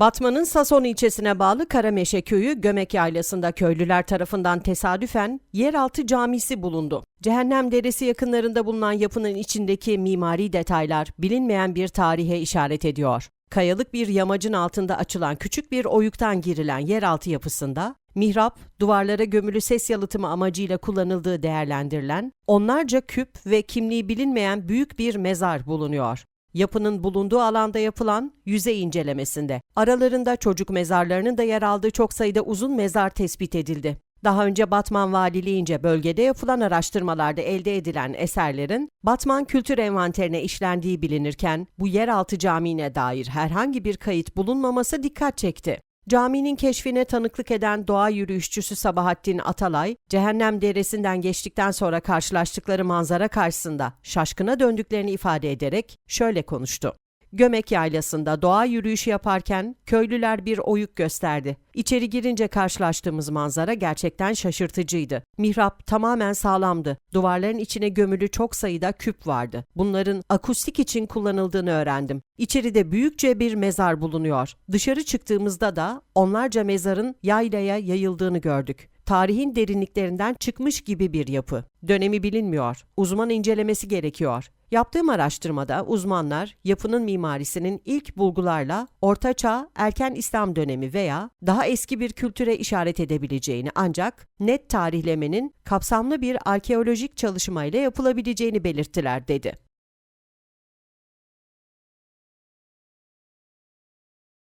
Batman'ın Sason ilçesine bağlı Karameşe köyü Gömek Yaylası'nda köylüler tarafından tesadüfen yeraltı camisi bulundu. Cehennem Deresi yakınlarında bulunan yapının içindeki mimari detaylar bilinmeyen bir tarihe işaret ediyor. Kayalık bir yamacın altında açılan küçük bir oyuktan girilen yeraltı yapısında mihrap, duvarlara gömülü ses yalıtımı amacıyla kullanıldığı değerlendirilen onlarca küp ve kimliği bilinmeyen büyük bir mezar bulunuyor. Yapının bulunduğu alanda yapılan yüzey incelemesinde aralarında çocuk mezarlarının da yer aldığı çok sayıda uzun mezar tespit edildi. Daha önce Batman Valiliğince bölgede yapılan araştırmalarda elde edilen eserlerin Batman Kültür Envanterine işlendiği bilinirken bu yeraltı camiine dair herhangi bir kayıt bulunmaması dikkat çekti. Caminin keşfine tanıklık eden doğa yürüyüşçüsü Sabahattin Atalay, Cehennem Deresi'nden geçtikten sonra karşılaştıkları manzara karşısında şaşkına döndüklerini ifade ederek şöyle konuştu. Gömek Yaylası'nda doğa yürüyüşü yaparken köylüler bir oyuk gösterdi. İçeri girince karşılaştığımız manzara gerçekten şaşırtıcıydı. Mihrap tamamen sağlamdı. Duvarların içine gömülü çok sayıda küp vardı. Bunların akustik için kullanıldığını öğrendim. İçeride büyükçe bir mezar bulunuyor. Dışarı çıktığımızda da onlarca mezarın yaylaya yayıldığını gördük tarihin derinliklerinden çıkmış gibi bir yapı. Dönemi bilinmiyor. Uzman incelemesi gerekiyor. Yaptığım araştırmada uzmanlar yapının mimarisinin ilk bulgularla Orta Çağ, Erken İslam dönemi veya daha eski bir kültüre işaret edebileceğini ancak net tarihlemenin kapsamlı bir arkeolojik çalışmayla yapılabileceğini belirttiler dedi.